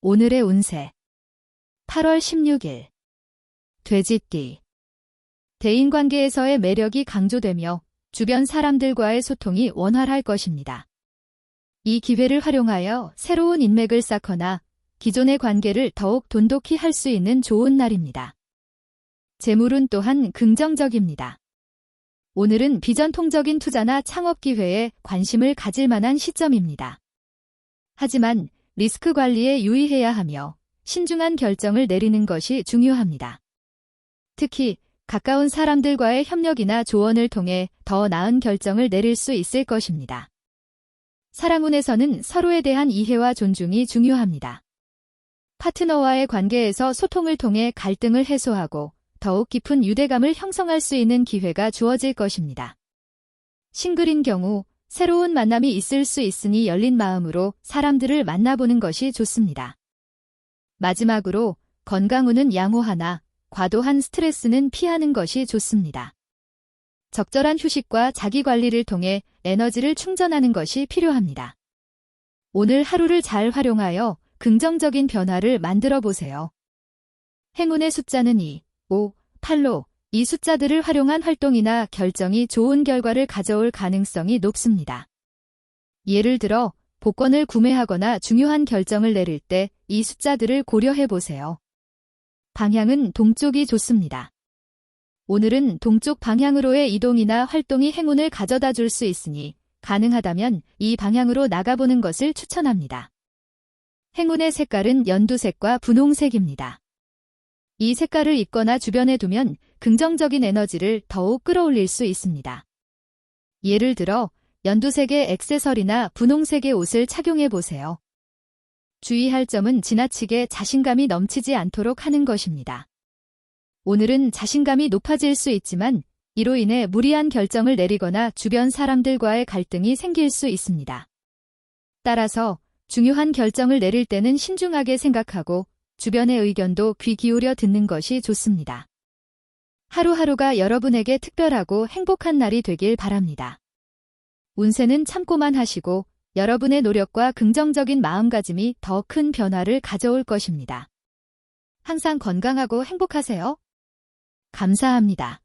오늘의 운세 8월 16일 돼지띠 대인관계에서의 매력이 강조되며 주변 사람들과의 소통이 원활할 것입니다. 이 기회를 활용하여 새로운 인맥을 쌓거나 기존의 관계를 더욱 돈독히 할 수 있는 좋은 날입니다. 재물은 또한 긍정적입니다. 오늘은 비전통적인 투자나 창업 기회에 관심을 가질 만한 시점입니다. 하지만 리스크 관리에 유의해야 하며 신중한 결정을 내리는 것이 중요합니다. 특히 가까운 사람들과의 협력이나 조언을 통해 더 나은 결정을 내릴 수 있을 것입니다. 사랑운에서는 서로에 대한 이해와 존중이 중요합니다. 파트너와의 관계에서 소통을 통해 갈등을 해소하고 더욱 깊은 유대감을 형성할 수 있는 기회가 주어질 것입니다. 싱글인 경우 새로운 만남이 있을 수 있으니 열린 마음으로 사람들을 만나보는 것이 좋습니다. 마지막으로 건강운은 양호하나 과도한 스트레스는 피하는 것이 좋습니다. 적절한 휴식과 자기 관리를 통해 에너지를 충전하는 것이 필요합니다. 오늘 하루를 잘 활용하여 긍정적인 변화를 만들어 보세요. 행운의 숫자는 2, 5, 8로 이 숫자들을 활용한 활동이나 결정이 좋은 결과를 가져올 가능성이 높습니다. 예를 들어 복권을 구매하거나 중요한 결정을 내릴 때 이 숫자들을 고려해 보세요. 방향은 동쪽이 좋습니다. 오늘은 동쪽 방향으로의 이동이나 활동이 행운을 가져다 줄 수 있으니 가능하다면 이 방향으로 나가보는 것을 추천합니다. 행운의 색깔은 연두색과 분홍색입니다. 이 색깔을 입거나 주변에 두면 긍정적인 에너지를 더욱 끌어올릴 수 있습니다. 예를 들어 연두색의 액세서리나 분홍색의 옷을 착용해 보세요. 주의할 점은 지나치게 자신감이 넘치지 않도록 하는 것입니다. 오늘은 자신감이 높아질 수 있지만 이로 인해 무리한 결정을 내리거나 주변 사람들과의 갈등이 생길 수 있습니다. 따라서 중요한 결정을 내릴 때는 신중하게 생각하고 주변의 의견도 귀 기울여 듣는 것이 좋습니다. 하루하루가 여러분에게 특별하고 행복한 날이 되길 바랍니다. 운세는 참고만 하시고 여러분의 노력과 긍정적인 마음가짐이 더 큰 변화를 가져올 것입니다. 항상 건강하고 행복하세요. 감사합니다.